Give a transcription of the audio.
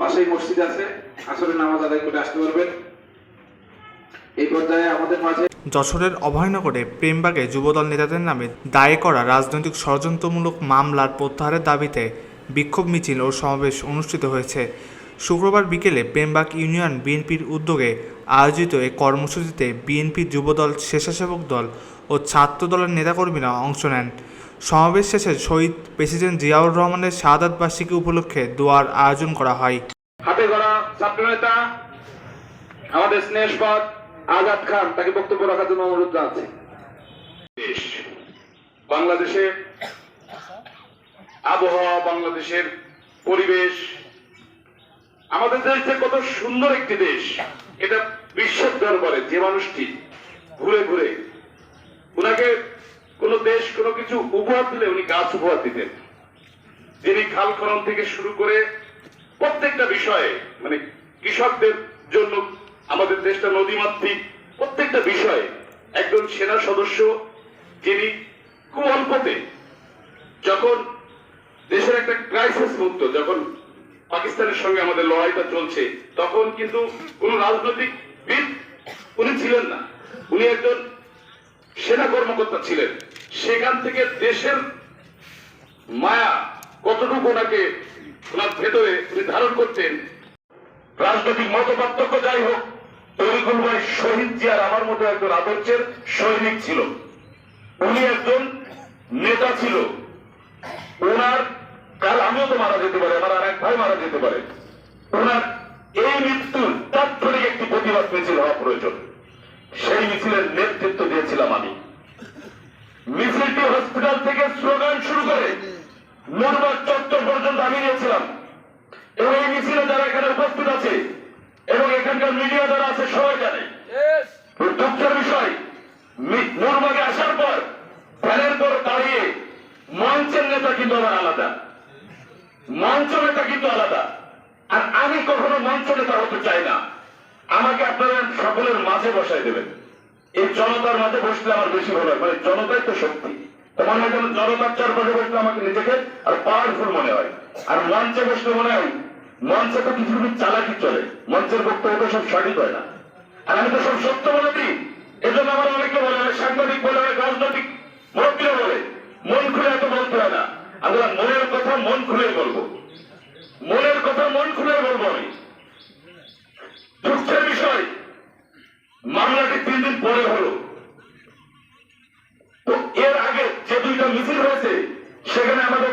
পাশেই মসজিদ আছে। আসলে নামাজ আদায় করে আসতে পারবেন। এই পর্যায়ে আমাদের মাঝে যশোরের অভয়নগরে প্রেমবাগে যুবদল নেতাদের নামে দায়ে করা রাজনৈতিক ষড়যন্ত্রমূলক মামলার প্রত্যাহারের দাবিতে বিক্ষোভ মিছিল ও সমাবেশ অনুষ্ঠিত হয়েছে। শুক্রবার বিকেলে প্রেমবাগ ইউনিয়ন বিএনপির উদ্যোগে আয়োজিত এই কর্মসূচিতে বিএনপি যুবদল স্বেচ্ছাসেবক দল ও ছাত্র দলের নেতাকর্মীরা অংশ নেন। সমাবেশ শেষে শহীদ প্রেসিডেন্ট জিয়াউর রহমানের শাহাদাত বার্ষিকী উপলক্ষে দোয়ার আয়োজন করা হয়। হাতে গড়া ছাত্র নেতা, আমাদের স্নেহপদ আজাদ খান, তাকে বক্তব্য রাখার জন্য অনুরোধ জানাচ্ছি। বাংলাদেশে আবহাওয়া, বাংলাদেশের পরিবেশ, আমাদের দেশ যে কত সুন্দর একটি দেশ, এটা বিশ্বের দরবারে যে মানুষটি ঘুরে ঘুরে কোন কিছু উপহার দিলে উনি গাছ উপহার দিতেন। যিনি খাল খনন থেকে শুরু করে প্রত্যেকটা বিষয়ে মানে কৃষকদের জন্য আমাদের দেশটা নদীমাতৃক, প্রত্যেকটা বিষয়ে একজন সেনা সদস্য যিনি খুব অল্পতে যখন দেশের একটা ক্রাইসিস মুক্ত, যখন পাকিস্তানের সঙ্গে আমাদের লড়াইটা চলছে, তখন কিন্তু কোন রাজনৈতিক বিদ উনি ছিলেন না। উনি একজন সেনা কর্মকর্তা ছিলেন। সেখান থেকে দেশের মায়া কতটুকু ওনাকে ওনার ভেতরে উনি ধারণ করতেন? রাজনৈতিক মত পার্থক্য যাই হোক, তরিকুল ভাই শহীদ জিয়ার আমার মতো একজন আদর্শের সৈনিক ছিল। উনি একজন নেতা ছিল। ওনার, কাল আমিও তো মারা যেতে পারে, আমার আর এক ভাই মারা যেতে পারে। ওনার এই মৃত্যুর তাৎক্ষণিক একটি প্রতিবাদ মিছিল হওয়া প্রয়োজন। সেই মিছিলের মিছিলটি হসপিটাল থেকে স্লোগান শুরু করে মোরবাগ চত্বর পর্যন্ত আমি নিয়েছিলাম। এবং এই মিছিলে যারা এখানে উপস্থিত আছে এবং এখানকার মিডিয়া যারা আছে সবাই জানে। দুঃখের বিষয় মোরবাগে আসার পর ভ্যানের পর দাঁড়িয়ে মঞ্চের নেতা কিন্তু আমার আলাদা। মঞ্চ নেতা কিন্তু আলাদা। আর আমি কখনো মঞ্চ নেতা হতে চাই না। আমাকে আপনারা সকলের মাঝে বসাই দেবেন। এই জনতার মাঝে বসলে আমার বেশি ভালো হয়। মানে জনতাই তো শক্তি। মনে হয় যেন জনতার চারপাশে বসলে আমাকে নিজেকে আর পাওয়ারফুল মনে হয়। আর মঞ্চে বসলে মনে হয় মঞ্চে তো কিছু কিছু চালাকি চলে। মঞ্চের বক্তব্য তো সব সঠিক হয় না। আর আমি তো সব সত্য বলে দিই। এজন্য আমার অনেকে বলে, অনেক সাংবাদিক বলে, অনেক রাজনৈতিক মুরব্বীরা বলে, মন খুলে এত বলতে হয় না। আমরা মনের কথা মন খুলে বলব। মনের কথা মন খুলে বলব আমি। মামলাটি তিন দিন পরে হলো। তো এর আগে যে দুইটা মিছিল হয়েছে সেখানে আমাদের